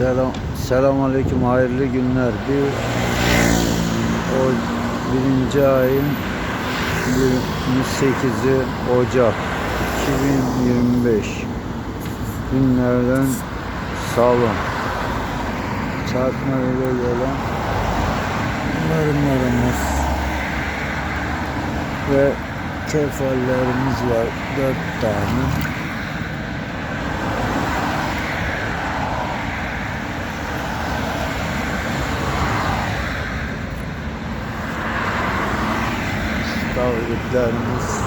Selam, selam aleyküm, hayırlı günler. Bir, o birinci ayın 28'i Ocak 2025 günlerden salı. Çarpma ile gelen marmarımız ve kefallerimiz var dört tane. İstavritlerimiz.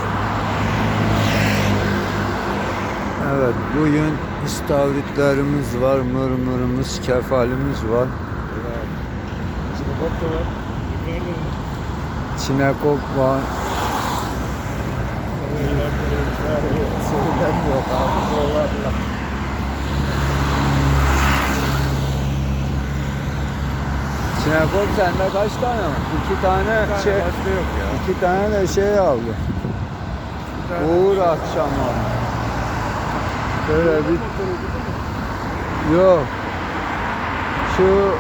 Evet bugün istavritlerimiz var, mırmırımız, kefalimiz var. Çinekop da var. Çinekop var. Söylemiyor abi Çinekop sende kaç tane var? İki tane Bir tane şey, başka yok ya. iki tane de şey aldı. Tane- Uğur akşamları. Böyle bir Yok. Şu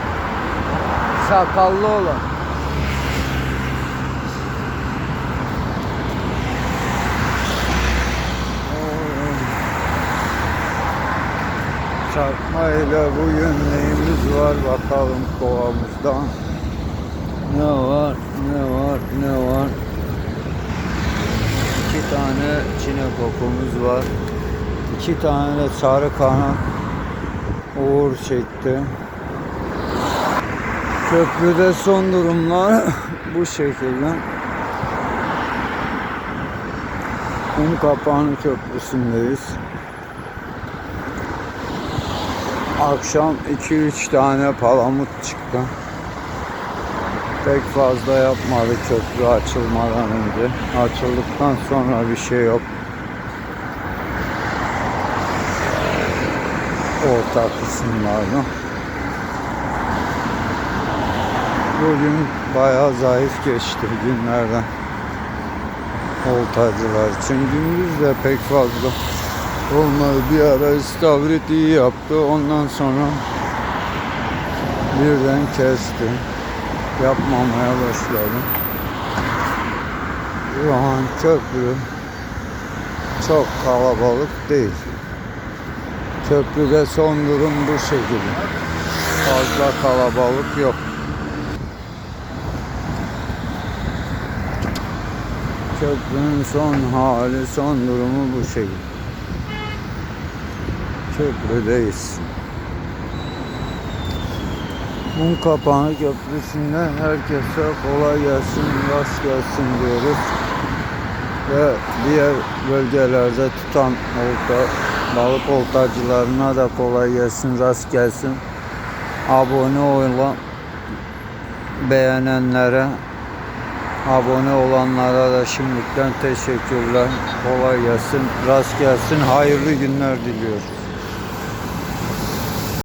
sakallı olan. Çarpma ile bugün neyimiz var bakalım kovamızda. Ne var, ne var, ne var. İki tane çinekokumuz var. İki tane de sarı kanat Uğur çekti. Köprüde son durumlar bu şekilde. Kum Kapağı'nın köprüsündeyiz. Akşam 2-3 tane palamut çıktı. Pek fazla yapmadı köprü açılmadan önce. Açıldıktan sonra bir şey yok. Orta kısımlarda. Bugün bayağı zayıf geçti günlerden. Oltacılar için gündüz de pek fazla olmadı. Bir ara istavrit iyi yaptı. Ondan sonra birden kesti. Yapmamaya başladı. Şu an köprü çok kalabalık değil. Köprüde son durum bu şekilde. Fazla kalabalık yok. Köprünün son hali, son durumu bu şekilde. Köprüdeyiz. Mum Kapanı Köprüsü'nden herkese kolay gelsin, rast gelsin diyoruz. Ve diğer bölgelerde tutan olta, balık oltacılarına da kolay gelsin, rast gelsin. Abone olan, beğenenlere, abone olanlara da şimdiden teşekkürler. Kolay gelsin, rast gelsin, hayırlı günler diliyoruz.